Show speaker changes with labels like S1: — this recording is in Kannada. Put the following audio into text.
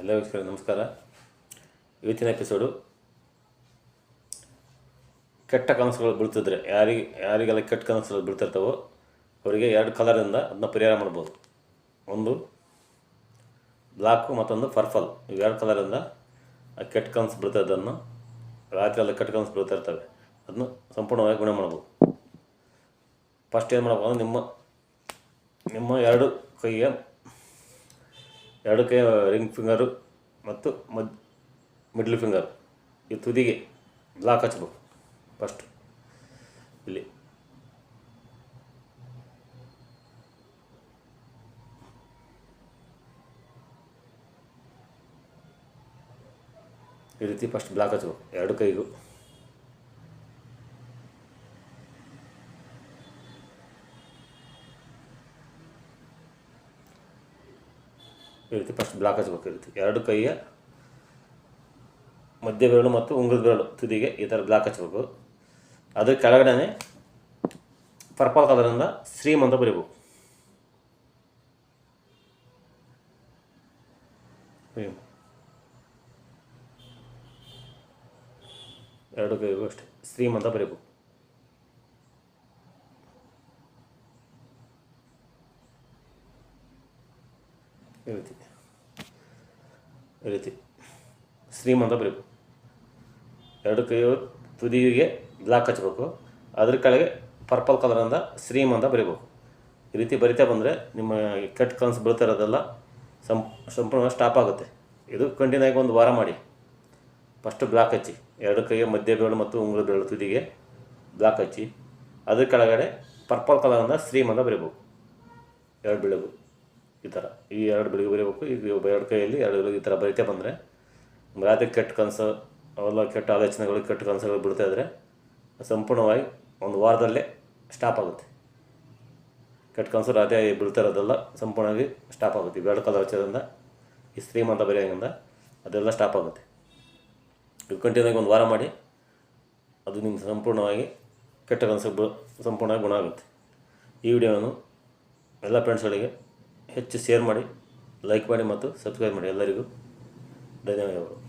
S1: ಎಲ್ಲ ವೀಕ್ಷಕರಿಗೆ ನಮಸ್ಕಾರ. ಇವತ್ತಿನ ಎಪಿಸೋಡು ಕೆಟ್ಟ ಕನಸುಗಳು ಬೀಳ್ತಿದ್ರೆ ಯಾರಿಗೆ, ಯಾರಿಗೆಲ್ಲ ಕೆಟ್ಟ ಕನಸುಗಳು ಬೀಳ್ತಿರ್ತಾವೋ ಅವರಿಗೆ ಎರಡು ಕಲರಿಂದ ಅದನ್ನ ಪರಿಹಾರ ಮಾಡ್ಬೋದು. ಒಂದು ಬ್ಲ್ಯಾಕು ಮತ್ತೊಂದು ಪರ್ಪಲ್ ಇವು ಎರಡು ಕಲರಿಂದ ಆ ಕೆಟ್ಟ ಕನಸು ಬೀಳ್ತದನ್ನು ರಾತ್ರಿ ಎಲ್ಲ ಕೆಟ್ಟ ಕನಸು ಬೀಳ್ತಿರ್ತವೆ ಅದನ್ನು ಸಂಪೂರ್ಣವಾಗಿ ಗುಣ ಮಾಡ್ಬೋದು. ಫಸ್ಟ್ ಏನು ಮಾಡ್ಬೋದು ನಿಮ್ಮ ನಿಮ್ಮ ಎರಡು ಕೈಯ ಎರಡು ಕೈ ರಿಂಗ್ ಫಿಂಗರು ಮತ್ತು ಮದ್, ಮಿಡ್ಲ್ ಫಿಂಗರ್. ಈ ತುದಿಗೆ ಬ್ಲಾಕ್ ಹಚ್ಬೇಕು ಫಸ್ಟ್. ಇಲ್ಲಿ. ಈ ರೀತಿ ಫಸ್ಟ್ ಬ್ಲಾಕ್ ಹಚ್ಬೇಕು ಎರಡು ಕೈಗೂ. ಈ ರೀತಿ ಫಸ್ಟ್ ಬ್ಲಾಕ್ ಹಚ್ಬೇಕು ಈ ಎರಡು ಕೈಯ ಮಧ್ಯ ಬೆರಳು ಮತ್ತು ಉಂಗುರದ ಬೆರಳು ತುದಿಗೆ ಈ ಥರ ಬ್ಲಾಕ್ ಹಚ್ಬೇಕು. ಅದ್ರ ಕೆಳಗಡೆ ಪರ್ಪಲ್ ಕಲರಿಂದ ಸ್ಟ್ರೀಮ್ ಅಂತ ಬರೀಬೇಕು. ಎರಡು ಕೈಗೂ ಅಷ್ಟೇ ಸ್ಟ್ರೀಮ್ ಅಂತ ಬರೀಬೇಕು. ಈ ರೀತಿ ಈ ರೀತಿ ಶ್ರೀಮಂತ ಬರೀಬೇಕು. ಎರಡು ಕೈಯು ತುದಿಗೆ ಬ್ಲಾಕ್ ಹಚ್ಬೇಕು. ಅದ್ರ ಕೆಳಗೆ ಪರ್ಪಲ್ ಕಲರಿಂದ ಸ್ಟ್ರೀಮ್ ಅಂತ ಬರೀಬೇಕು. ಈ ರೀತಿ ಬರಿತಾ ಬಂದರೆ ನಿಮ್ಮ ಕೆಟ್ಟ ಕನಸು ಬೀಳ್ತಾ ಇರೋದೆಲ್ಲ ಸಂಪೂರ್ಣ ಸ್ಟಾಪ್ ಆಗುತ್ತೆ. ಇದು ಕಂಟಿನ್ಯೂ ಆಗಿ ಒಂದು ವಾರ ಮಾಡಿ. ಫಸ್ಟು ಬ್ಲಾಕ್ ಹಚ್ಚಿ. ಎರಡು ಕೈಗೆ ಮಧ್ಯ ಬೆರಳು ಮತ್ತು ಉಂಗುರ ಬೆರಳು ತುದಿಗೆ ಬ್ಲಾಕ್ ಹಚ್ಚಿ. ಅದ್ರ ಕೆಳಗಡೆ ಪರ್ಪಲ್ ಕಲರಿಂದ ಸ್ಟ್ರೀಮ್ ಅಂತ ಬರೀಬೇಕು. ಎರಡು ಬೆಳಗು ಈ ಥರ. ಈ ಎರಡು ಬೆಳಿಗ್ಗೆ ಬರೀಬೇಕು ಈಗ ಎರಡು ಕೈಯಲ್ಲಿ, ಎರಡು ಈ ಥರ ಬರೀತೆ ಬಂದರೆ, ರಾತ್ರಿ ಕೆಟ್ಟ ಕನಸು, ಅವೆಲ್ಲ ಕೆಟ್ಟ ಆಲೋಚನೆಗಳು, ಕೆಟ್ಟ ಕನಸುಗಳು ಬಿಡ್ತಾ ಇದ್ದರೆ ಸಂಪೂರ್ಣವಾಗಿ ಒಂದು ವಾರದಲ್ಲೇ ಸ್ಟಾಪ್ ಆಗುತ್ತೆ. ಕೆಟ್ಟ ಕನಸು ರಾತ್ರಿ ಬೀಳ್ತಾ ಇರೋದೆಲ್ಲ ಸಂಪೂರ್ಣವಾಗಿ ಸ್ಟಾಪ್ ಆಗುತ್ತೆ. ಬೇಡ ಕಲರ್ ಹಚ್ಚೋದ್ರಿಂದ ಈ ಸ್ತ್ರೀಮ್ ಅಂತ ಬರೆಯೋದ್ರಿಂದ ಅದೆಲ್ಲ ಸ್ಟಾಪ್ ಆಗುತ್ತೆ. ಇದು ಕಂಟಿನ್ಯೂ ಆಗಿ ಒಂದು ವಾರ ಮಾಡಿ, ಅದು ನಿಮ್ಮ ಸಂಪೂರ್ಣವಾಗಿ ಕೆಟ್ಟ ಕನಸು ಸಂಪೂರ್ಣವಾಗಿ ಗುಣ ಆಗುತ್ತೆ. ಈ ವಿಡಿಯೋವನ್ನು ಎಲ್ಲ ಫ್ರೆಂಡ್ಸ್ಗಳಿಗೆ ಹೆಚ್ಚು ಶೇರ್ ಮಾಡಿ ಲೈಕ್ ಮಾಡಿ ಮತ್ತು ಸಬ್ಸ್ಕ್ರೈಬ್ ಮಾಡಿ ಎಲ್ಲರಿಗೂ ಧನ್ಯವಾದಗಳು.